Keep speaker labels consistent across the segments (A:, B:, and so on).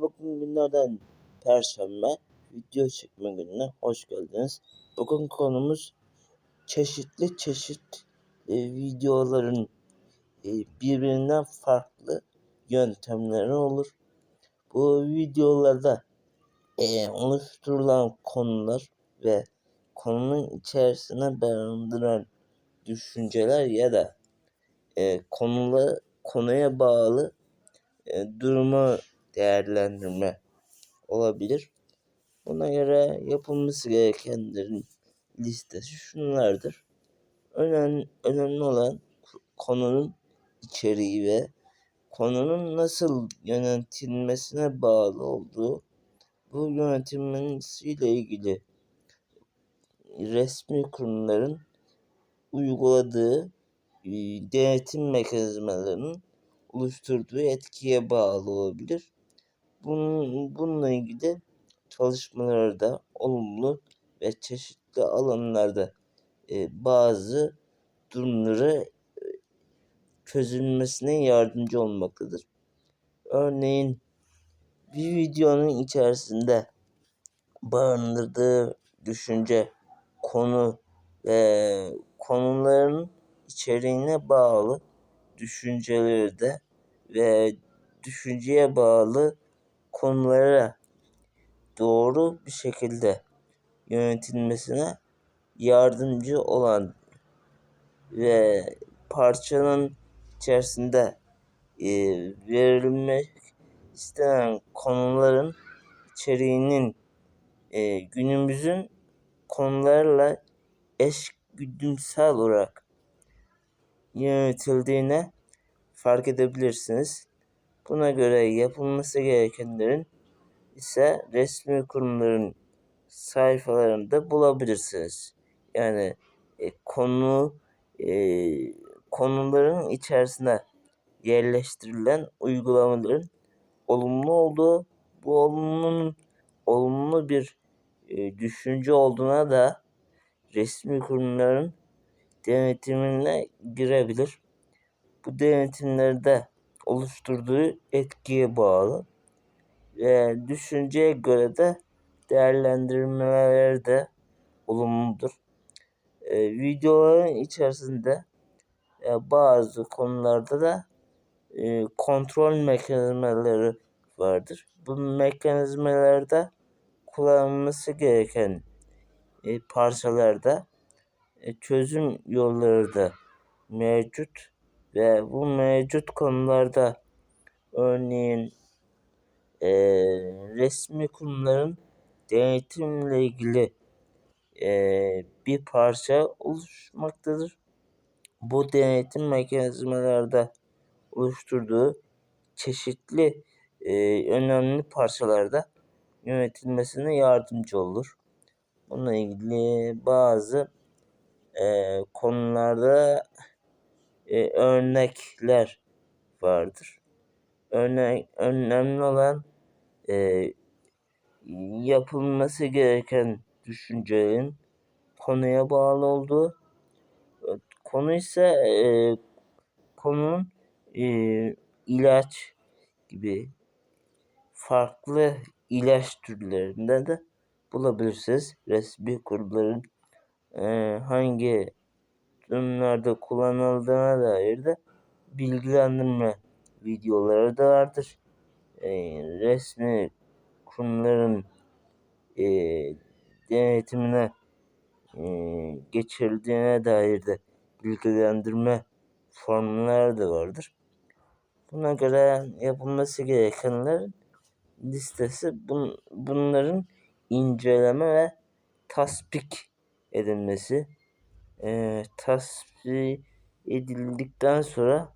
A: Bugün günlerden Perşembe video çekme gününe hoş geldiniz. Bugün konumuz çeşitli çeşit e, videoların e, birbirinden farklı yöntemleri olur. Bu videolarda e, oluşturulan konular ve konunun içerisine barındıran düşünceler ya da e, konula, konuya bağlı e, durumu değerlendirme olabilir. Buna göre yapılması gerekenlerin listesi şunlardır. Önemli, önemli olan konunun içeriği ve konunun nasıl yönetilmesine bağlı olduğu bu yönetilmesiyle ilgili resmi kurumların uyguladığı e, denetim mekanizmalarının oluşturduğu etkiye bağlı olabilir. Bunun, bununla ilgili çalışmalarda olumlu ve çeşitli alanlarda e, bazı durumları e, çözülmesine yardımcı olmaktadır. Örneğin bir videonun içerisinde barındırdığı düşünce, konu ve konuların içeriğine bağlı düşünceleri de ve düşünceye bağlı konulara doğru bir şekilde yönetilmesine yardımcı olan ve parçanın içerisinde e, verilmek istenen konuların içeriğinin e, günümüzün konularla eş güdümsel olarak yönetildiğine fark edebilirsiniz. Buna göre yapılması gerekenlerin ise resmi kurumların sayfalarında bulabilirsiniz. Yani e, konu e, konuların içerisine yerleştirilen uygulamaların olumlu olduğu, bu olumlunun olumlu bir e, düşünce olduğuna da resmi kurumların denetimine girebilir. Bu denetimlerde oluşturduğu etkiye bağlı ve düşünceye göre de değerlendirmeler de olumludur. E, videoların içerisinde e, bazı konularda da e, kontrol mekanizmaları vardır. Bu mekanizmalarda kullanılması gereken e, parçalarda e, çözüm yolları da mevcut ve bu mevcut konularda örneğin e, resmi kurumların denetimle ilgili e, bir parça oluşmaktadır. Bu denetim mekanizmalarda oluşturduğu çeşitli e, önemli parçalarda yönetilmesine yardımcı olur. Bununla ilgili bazı e, konularda e, örnekler vardır. Örnek önemli olan e, yapılması gereken düşüncelerin konuya bağlı olduğu konu ise e, konunun e, ilaç gibi farklı ilaç türlerinde de bulabilirsiniz. Resmi kurumların e, hangi durumlarda kullanıldığına dair de bilgilendirme videoları da vardır. E, resmi kurumların e, denetimine e, geçirildiğine dair de bilgilendirme formları da vardır. Buna göre yapılması gerekenlerin listesi bun, bunların inceleme ve tasdik edilmesi. E, tasdik edildikten sonra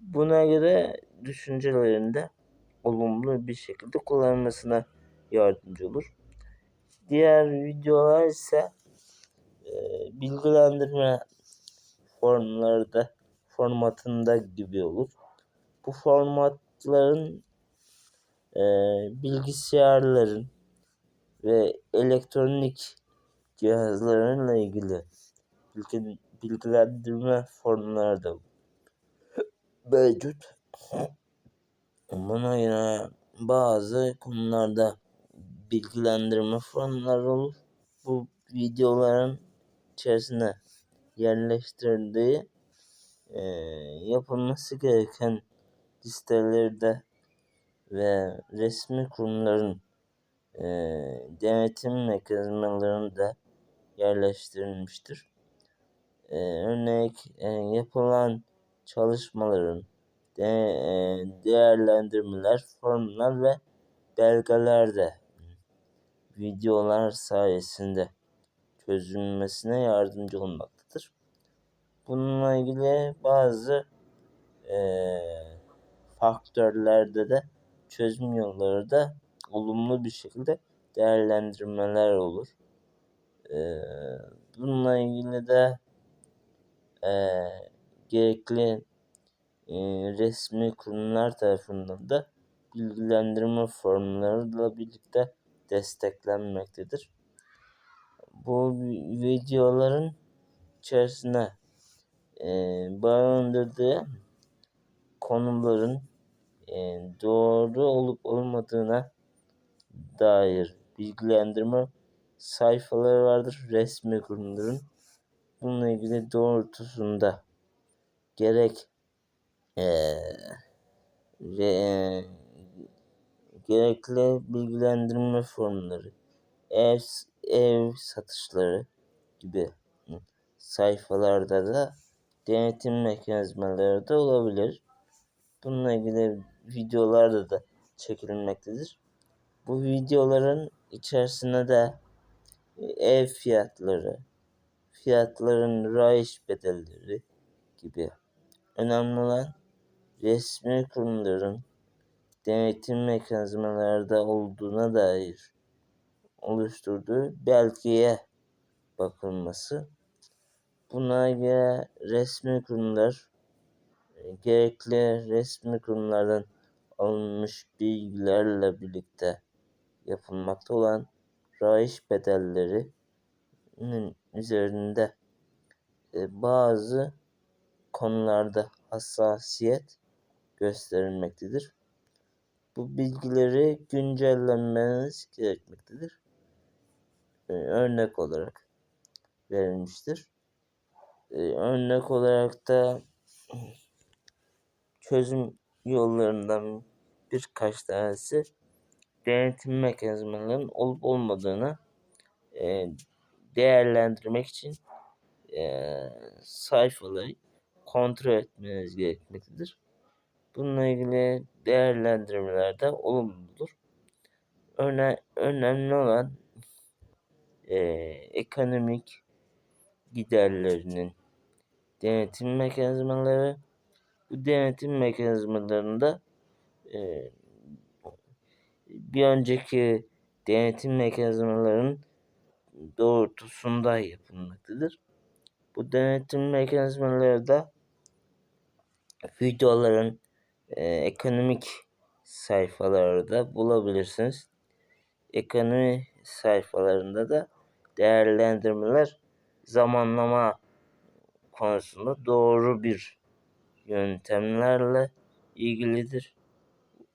A: buna göre düşüncelerinde olumlu bir şekilde kullanılmasına yardımcı olur. Diğer videolar ise e, bilgilendirme formlarda formatında gibi olur. Bu formatların e, bilgisayarların ve elektronik cihazlarınla ilgili bilgi, bilgilendirme formları da mevcut. Buna yine bazı konularda bilgilendirme forumları olur. Bu videoların içerisine yerleştirdiği e, yapılması gereken listelerde ve resmi kurumların e, denetim mekanizmalarında yerleştirilmiştir. E, örnek e, yapılan çalışmaların de, e, değerlendirmeler, formlar ve belgelerde videolar sayesinde çözülmesine yardımcı olmaktadır. Bununla ilgili bazı e, faktörlerde de çözüm yolları da olumlu bir şekilde değerlendirmeler olur. E, bununla ilgili de e, gerekli e, resmi kurumlar tarafından da bilgilendirme formlarıyla birlikte desteklenmektedir. Bu videoların içerisine e, barındırdığı konuların e, doğru olup olmadığına dair bilgilendirme sayfaları vardır resmi kurumların. Bununla ilgili doğrultusunda gerek e, re, gerekli bilgilendirme formları, ev, ev satışları gibi sayfalarda da denetim mekanizmaları da olabilir. Bununla ilgili videolar da çekilmektedir. Bu videoların içerisine de ev fiyatları, fiyatların rayiç bedelleri gibi önemli olan resmi kurumların denetim mekanizmalarda olduğuna dair oluşturduğu belgeye bakılması. Buna göre resmi kurumlar gerekli resmi kurumlardan alınmış bilgilerle birlikte yapılmakta olan rayiç bedellerinin üzerinde e, bazı konularda hassasiyet gösterilmektedir. Bu bilgileri güncellenmeniz gerekmektedir. E, örnek olarak verilmiştir. E, örnek olarak da çözüm yollarından birkaç tanesi denetim mekanizmalarının olup olmadığını e, değerlendirmek için e, sayfaları kontrol etmeniz gerekmektedir. Bununla ilgili değerlendirmeler de olumludur. Öne, önemli olan e, ekonomik giderlerinin denetim mekanizmaları bu denetim mekanizmalarında e, bir önceki denetim mekanizmalarının doğrultusunda yapılmaktadır. Bu denetim mekanizmaları da videoların e, ekonomik sayfalarda bulabilirsiniz. Ekonomi sayfalarında da değerlendirmeler zamanlama konusunda doğru bir yöntemlerle ilgilidir.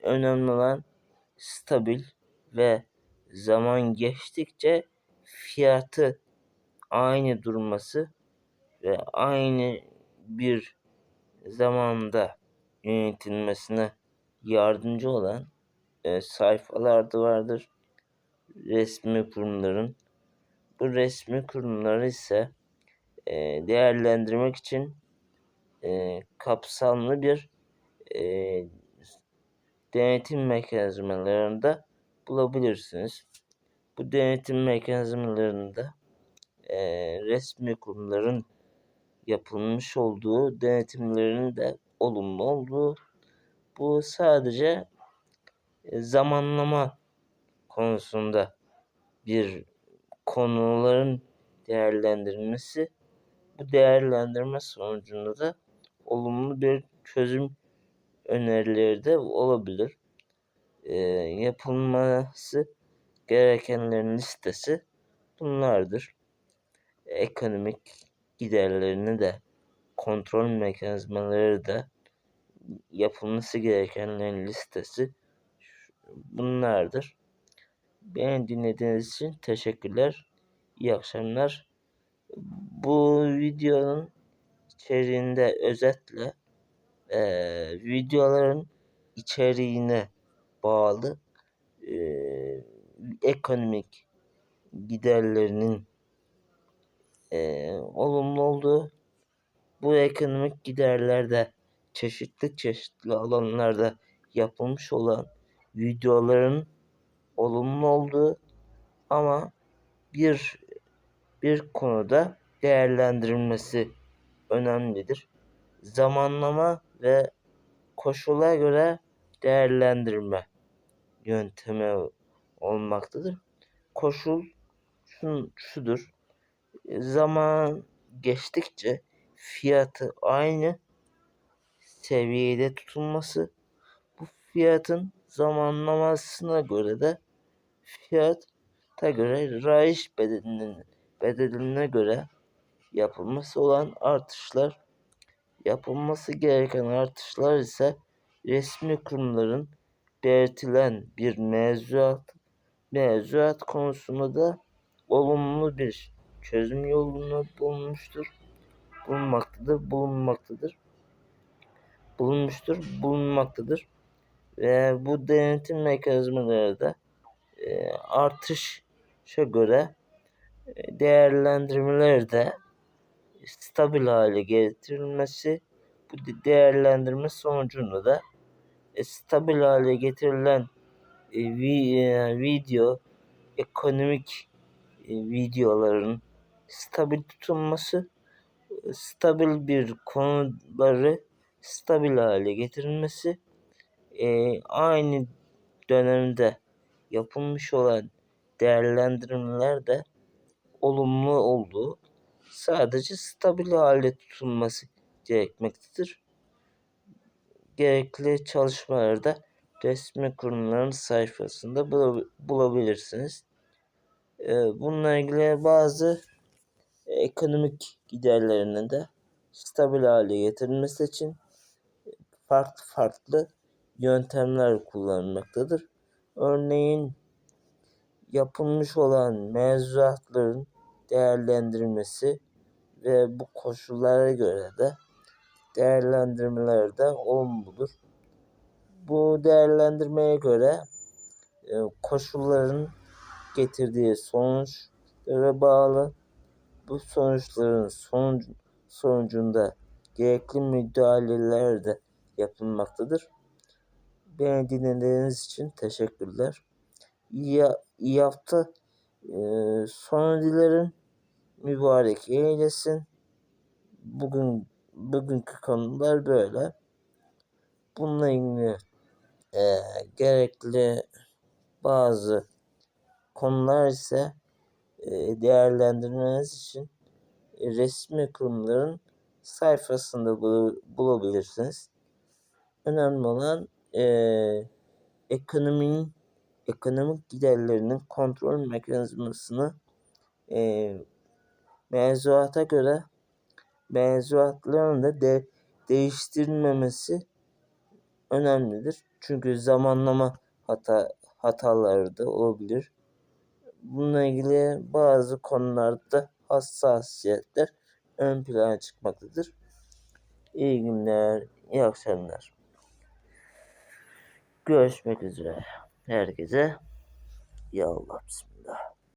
A: Önemli olan stabil ve zaman geçtikçe fiyatı aynı durması ve aynı bir zamanda yönetilmesine yardımcı olan e, sayfalar da vardır. Resmi kurumların. Bu resmi kurumları ise e, değerlendirmek için e, kapsamlı bir e, denetim mekanizmalarında bulabilirsiniz. Bu denetim mekanizmalarında e, resmi kurumların yapılmış olduğu denetimlerin de olumlu olduğu bu sadece e, zamanlama konusunda bir konuların değerlendirilmesi bu değerlendirme sonucunda da olumlu bir çözüm önerileri de olabilir. E, yapılması gerekenlerin listesi bunlardır. Ekonomik giderlerini de kontrol mekanizmaları da yapılması gerekenlerin listesi bunlardır. Beni dinlediğiniz için teşekkürler. İyi akşamlar. Bu videonun içeriğinde özetle eee, videoların içeriğine bağlı eee, ekonomik giderlerinin eee, olumlu olduğu bu ekonomik giderlerde çeşitli çeşitli alanlarda yapılmış olan videoların olumlu olduğu ama bir bir konuda değerlendirilmesi önemlidir. Zamanlama ve koşula göre değerlendirme yöntemi olmaktadır. Koşul şudur. Zaman geçtikçe fiyatı aynı seviyede tutulması bu fiyatın zamanlamasına göre de fiyata göre rayiç bedelinin bedeline göre yapılması olan artışlar yapılması gereken artışlar ise resmi kurumların belirtilen bir mevzuat mevzuat konusunda da olumlu bir çözüm yolunu bulmuştur. Bulunmaktadır, bulunmaktadır. Bulunmuştur, bulunmaktadır. Ve bu denetim mekanizmaları da e, artışa göre e, değerlendirmeleri de stabil hale getirilmesi bu değerlendirme sonucunda da e, stabil hale getirilen e, vi, e, video ekonomik e, videoların stabil tutulması e, stabil bir konuları stabil hale getirilmesi e, aynı dönemde yapılmış olan değerlendirmeler de olumlu olduğu sadece stabil hale tutulması gerekmektedir. Gerekli çalışmaları da resmi kurumların sayfasında bulabilirsiniz. Bununla ilgili bazı ekonomik giderlerinin de stabil hale getirilmesi için farklı farklı yöntemler kullanılmaktadır. Örneğin yapılmış olan mevzuatların değerlendirilmesi ve bu koşullara göre de değerlendirmeler de olumludur. Bu değerlendirmeye göre e, koşulların getirdiği sonuçlara bağlı bu sonuçların sonuc sonucunda gerekli müdahaleler de yapılmaktadır. Beni dinlediğiniz için teşekkürler. İyi, iyi hafta e, sonu dilerim. Mübarek eylesin. Bugün bugünkü konular böyle. Bununla ilgili e, gerekli bazı konular ise e, değerlendirmeniz için e, resmi kurumların sayfasında bulabilirsiniz. Önemli olan e, ekonominin ekonomik giderlerinin kontrol mekanizmasını e, mevzuata göre mevzuatların da de, değiştirilmemesi önemlidir. Çünkü zamanlama hata hataları da olabilir. Bununla ilgili bazı konularda hassasiyetler ön plana çıkmaktadır. İyi günler, iyi akşamlar. Görüşmek üzere. Herkese ya Allah bismillah.